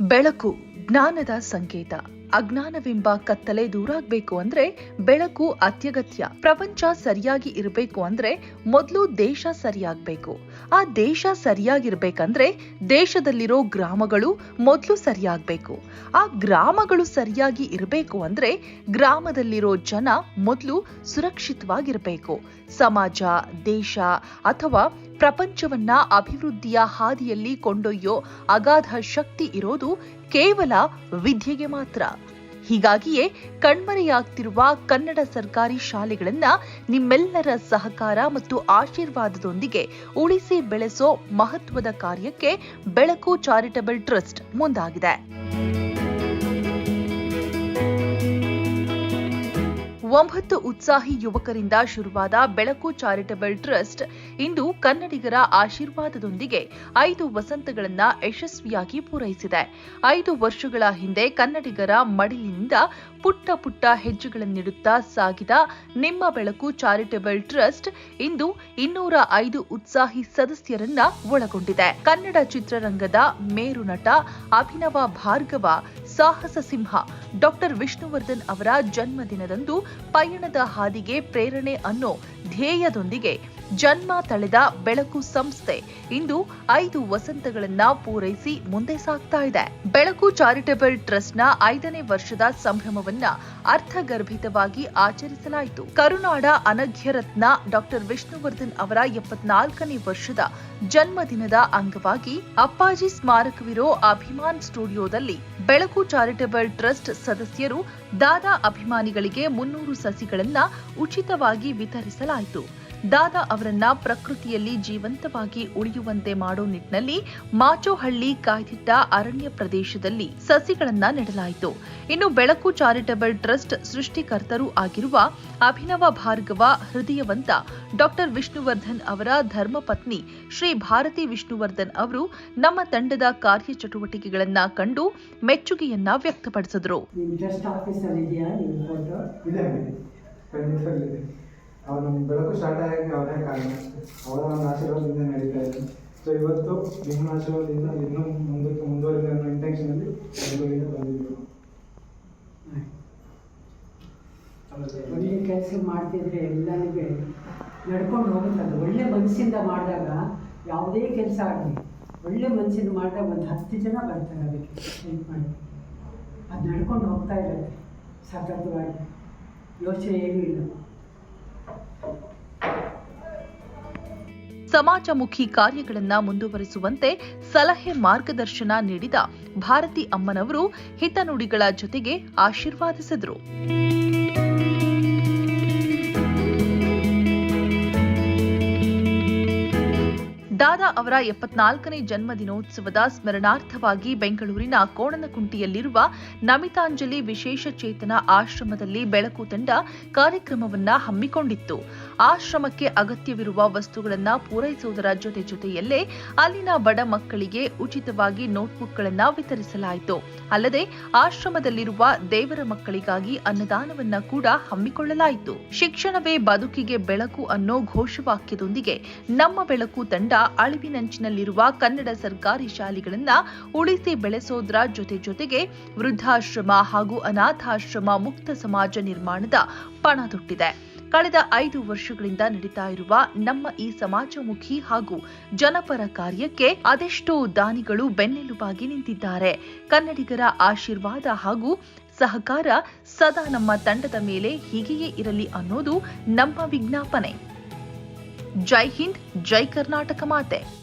ಬೆಳಕು ಜ್ಞಾನದ ಸಂಕೇತ. ಅಜ್ಞಾನವೆಂಬ ಕತ್ತಲೆ ದೂರಾಗಬೇಕು ಅಂದ್ರೆ ಬೆಳಕು ಅತ್ಯಗತ್ಯ. ಪ್ರಪಂಚ ಸರಿಯಾಗಿ ಇರಬೇಕು ಅಂದ್ರೆ ಮೊದಲು ದೇಶ ಸರಿಯಾಗಬೇಕು. ಆ ದೇಶ ಸರಿಯಾಗಿರ್ಬೇಕಂದ್ರೆ ದೇಶದಲ್ಲಿರೋ ಗ್ರಾಮಗಳು ಮೊದಲು ಸರಿಯಾಗಬೇಕು. ಆ ಗ್ರಾಮಗಳು ಸರಿಯಾಗಿ ಇರಬೇಕು ಅಂದ್ರೆ ಗ್ರಾಮದಲ್ಲಿರೋ ಜನ ಮೊದಲು ಸುರಕ್ಷಿತವಾಗಿರಬೇಕು. ಸಮಾಜ, ದೇಶ ಅಥವಾ ಪ್ರಪಂಚವನ್ನ ಅಭಿವೃದ್ಧಿಯ ಹಾದಿಯಲ್ಲಿ ಕೊಂಡೊಯ್ಯೋ ಅಗಾಧ ಶಕ್ತಿ ಇರೋದು ಕೇವಲ ವಿದ್ಯೆಗೆ ಮಾತ್ರ. ಹೀಗಾಗಿಯೇ ಕಣ್ಮರೆಯಾಗ್ತಿರುವ ಕನ್ನಡ ಸರ್ಕಾರಿ ಶಾಲೆಗಳನ್ನ ನಿಮ್ಮೆಲ್ಲರ ಸಹಕಾರ ಮತ್ತು ಆಶೀರ್ವಾದದೊಂದಿಗೆ ಉಳಿಸಿ ಬೆಳೆಸೋ ಮಹತ್ವದ ಕಾರ್ಯಕ್ಕೆ ಬೆಳಕು ಚಾರಿಟಬಲ್ ಟ್ರಸ್ಟ್ ಮುಂದಾಗಿದೆ. ಒಂಬತ್ತು ಉತ್ಸಾಹಿ ಯುವಕರಿಂದ ಶುರುವಾದ ಬೆಳಕು ಚಾರಿಟಬಲ್ ಟ್ರಸ್ಟ್ ಇಂದು ಕನ್ನಡಿಗರ ಆಶೀರ್ವಾದದೊಂದಿಗೆ ಐದು ವಸಂತಗಳನ್ನು ಯಶಸ್ವಿಯಾಗಿ ಪೂರೈಸಿದೆ. ಐದು ವರ್ಷಗಳ ಹಿಂದೆ ಕನ್ನಡಿಗರ ಮಡಿಲಿನಿಂದ ಪುಟ್ಟ ಪುಟ್ಟ ಹೆಜ್ಜೆಗಳನ್ನಿಡುತ್ತಾ ಸಾಗಿದ ನಿಮ್ಮ ಬೆಳಕು ಚಾರಿಟಬಲ್ ಟ್ರಸ್ಟ್ ಇಂದು ಇನ್ನೂರ ಐದು ಉತ್ಸಾಹಿ ಸದಸ್ಯರನ್ನ ಒಳಗೊಂಡಿದೆ. ಕನ್ನಡ ಚಿತ್ರರಂಗದ ಮೇರು ನಟ ಅಭಿನವ ಭಾರ್ಗವ ಸಾಹಸ ಸಿಂಹ ಡಾಕ್ಟರ್ ವಿಷ್ಣುವರ್ಧನ್ ಅವರ ಜನ್ಮದಿನದಂದು ಪಯಣದ ಹಾದಿಗೆ ಪ್ರೇರಣೆ ಅನ್ನೋ ಧ್ಯೇಯದೊಂದಿಗೆ ಜನ್ಮ ತಳೆದ ಬೆಳಕು ಸಂಸ್ಥೆ. ಇಂದು ಐದು ವಸಂತಗಳನ್ನ ಪೂರೈಸಿ ಮುಂದೆ ಸಾಗ್ತಾ ಇದೆ. ಬೆಳಕು ಚಾರಿಟಬಲ್ ಟ್ರಸ್ಟ್ನ ಐದನೇ ವರ್ಷದ ಸಂಭ್ರಮವನ್ನ ಅರ್ಥಗರ್ಭಿತವಾಗಿ ಆಚರಿಸಲಾಯಿತು. ಕರುನಾಡ ಅನಘ್ಯರತ್ನ ಡಾಕ್ಟರ್ ವಿಷ್ಣುವರ್ಧನ್ ಅವರ ಎಪ್ಪತ್ನಾಲ್ಕನೇ ವರ್ಷದ ಜನ್ಮದಿನದ ಅಂಗವಾಗಿ ಅಪ್ಪಾಜಿ ಸ್ಮಾರಕವಿರೋ ಅಭಿಮಾನ್ ಸ್ಟುಡಿಯೋದಲ್ಲಿ ಬೆಳಕು ಚಾರಿಟಬಲ್ ಟ್ರಸ್ಟ್ ಸದಸ್ಯರು ದಾದಾ ಅಭಿಮಾನಿಗಳಿಗೆ ಮುನ್ನೂರು ಸಸಿಗಳನ್ನ ಉಚಿತವಾಗಿ ವಿತರಿಸಲಾಯಿತು. ದಾದಾ ಅವರನ್ನ ಪ್ರಕೃತಿಯಲ್ಲಿ ಜೀವಂತವಾಗಿ ಉಳಿಯುವಂತೆ ಮಾಡೋ ನಿಟ್ಟಿನಲ್ಲಿ ಮಾಚೋಹಳ್ಳಿ ಕಾಯ್ದಿಟ್ಟ ಅರಣ್ಯ ಪ್ರದೇಶದಲ್ಲಿ ಸಸಿಗಳನ್ನ ನೆಡಲಾಯಿತು. ಇನ್ನು ಬೆಳಕು ಚಾರಿಟಬಲ್ ಟ್ರಸ್ಟ್ ಸೃಷ್ಟಿಕರ್ತರೂ ಆಗಿರುವ ಅಭಿನವ ಭಾರ್ಗವ ಹೃದಯವಂತ ಡಾಕ್ಟರ್ ವಿಷ್ಣುವರ್ಧನ್ ಅವರ ಧರ್ಮಪತ್ನಿ ಶ್ರೀ ಭಾರತಿ ವಿಷ್ಣುವರ್ಧನ್ ಅವರು ನಮ್ಮ ತಂಡದ ಕಾರ್ಯಚಟುವಟಿಕೆಗಳನ್ನ ಕಂಡು ಮೆಚ್ಚುಗೆಯನ್ನ ವ್ಯಕ್ತಪಡಿಸಿದ್ರು. ನಮ್ಮ ಬೆಳಕು ಸ್ಟಾರ್ಟ್ ಆಗಿ ಅವರೇ ಕಾರಣ. ಅವರ ಒಂದು ಆಶೀರ್ವಾದದಿಂದ ನಡೀತಾ ಇದೆ ಸೊ ಇವತ್ತು ನಿಮ್ಮ ಆಶೀರ್ವಾದದಿಂದ ಇನ್ನೂ ಮುಂದಕ್ಕೆ ಮುಂದುವರಿದೆ ಅನ್ನೋ ಇಂಟೆನ್ಷನಲ್ಲಿ ಬೆಂಗಳೂರಿಗೆ ಬಂದಿದ್ದೀವಿ. ಒಳ್ಳೆ ಕೆಲಸ ಮಾಡ್ತಿದ್ರೆ ಎಲ್ಲರಿಗೆ ನಡ್ಕೊಂಡು ಹೋಗುತ್ತೆ ಅದು ಒಳ್ಳೆ ಮನಸ್ಸಿಂದ ಮಾಡಿದಾಗ ಯಾವುದೇ ಕೆಲಸ ಆಗಲಿ, ಒಳ್ಳೆ ಮನಸ್ಸಿಂದ ಮಾಡಿದಾಗ ಒಂದು ಹತ್ತು ಜನ ಬರ್ತಾರೆ ಅದಕ್ಕೆ ಹೆಲ್ಪ್ ಮಾಡಿ. ಅದು ನಡ್ಕೊಂಡು ಹೋಗ್ತಾ ಇರುತ್ತೆ ಸತತವಾಗಿ. ಯೋಚನೆ ಏನೂ ಇಲ್ಲ. ಸಮಾಜಮುಖಿ ಕಾರ್ಯಗಳನ್ನು ಮುಂದುವರಿಸುವಂತೆ ಸಲಹೆ ಮಾರ್ಗದರ್ಶನ ನೀಡಿದ ಭಾರತಿ ಅಮ್ಮನವರು ಹಿತನುಡಿಗಳ ಜೊತೆಗೆ ಆಶೀರ್ವಾದಿಸಿದರು. ದಾದಾ ಅವರ ಎಪ್ಪತ್ನಾಲ್ಕನೇ ಜನ್ಮ ದಿನೋತ್ಸವದ ಸ್ಮರಣಾರ್ಥವಾಗಿ ಬೆಂಗಳೂರಿನ ಕೋಣನಕುಂಟಿಯಲ್ಲಿರುವ ನಮಿತಾಂಜಲಿ ವಿಶೇಷ ಚೇತನ ಆಶ್ರಮದಲ್ಲಿ ಬೆಳಕು ತಂಡ ಕಾರ್ಯಕ್ರಮವನ್ನು ಹಮ್ಮಿಕೊಂಡಿತ್ತು. ಆಶ್ರಮಕ್ಕೆ ಅಗತ್ಯವಿರುವ ವಸ್ತುಗಳನ್ನು ಪೂರೈಸುವುದರ ಜೊತೆ ಜೊತೆಯಲ್ಲೇ ಅಲ್ಲಿನ ಬಡ ಮಕ್ಕಳಿಗೆ ಉಚಿತವಾಗಿ ನೋಟ್ಬುಕ್ಗಳನ್ನು ವಿತರಿಸಲಾಯಿತು. ಅಲ್ಲದೆ ಆಶ್ರಮದಲ್ಲಿರುವ ದೇವರ ಮಕ್ಕಳಿಗಾಗಿ ಅನ್ನದಾನವನ್ನ ಕೂಡ ಹಮ್ಮಿಕೊಳ್ಳಲಾಯಿತು. ಶಿಕ್ಷಣವೇ ಬದುಕಿಗೆ ಬೆಳಕು ಅನ್ನೋ ಘೋಷವಾಕ್ಯದೊಂದಿಗೆ ನಮ್ಮ ಬೆಳಕು ತಂಡ ಅಳಿವಿನಂಚಿನಲ್ಲಿರುವ ಕನ್ನಡ ಸರ್ಕಾರಿ ಶಾಲೆಗಳನ್ನ ಉಳಿಸಿ ಬೆಳೆಸೋದ್ರ ಜೊತೆ ಜೊತೆಗೆ ವೃದ್ಧಾಶ್ರಮ ಹಾಗೂ ಅನಾಥಾಶ್ರಮ ಮುಕ್ತ ಸಮಾಜ ನಿರ್ಮಾಣದ ಪಣ ತೊಟ್ಟಿದೆ. ಕಳೆದ ಐದು ವರ್ಷಗಳಿಂದ ನಡೀತಾ ಇರುವ ನಮ್ಮ ಈ ಸಮಾಜಮುಖಿ ಹಾಗೂ ಜನಪರ ಕಾರ್ಯಕ್ಕೆ ಅದೆಷ್ಟೋ ದಾನಿಗಳು ಬೆನ್ನೆಲುಬಾಗಿ ನಿಂತಿದ್ದಾರೆ. ಕನ್ನಡಿಗರ ಆಶೀರ್ವಾದ ಹಾಗೂ ಸಹಕಾರ ಸದಾ ನಮ್ಮ ತಂಡದ ಮೇಲೆ ಹೀಗೆಯೇ ಇರಲಿ ಅನ್ನೋದು ನಮ್ಮ ವಿಜ್ಞಾಪನೆ. ಜೈ ಹಿಂದ್, ಜೈ ಕರ್ನಾಟಕ ಮಾತೆ.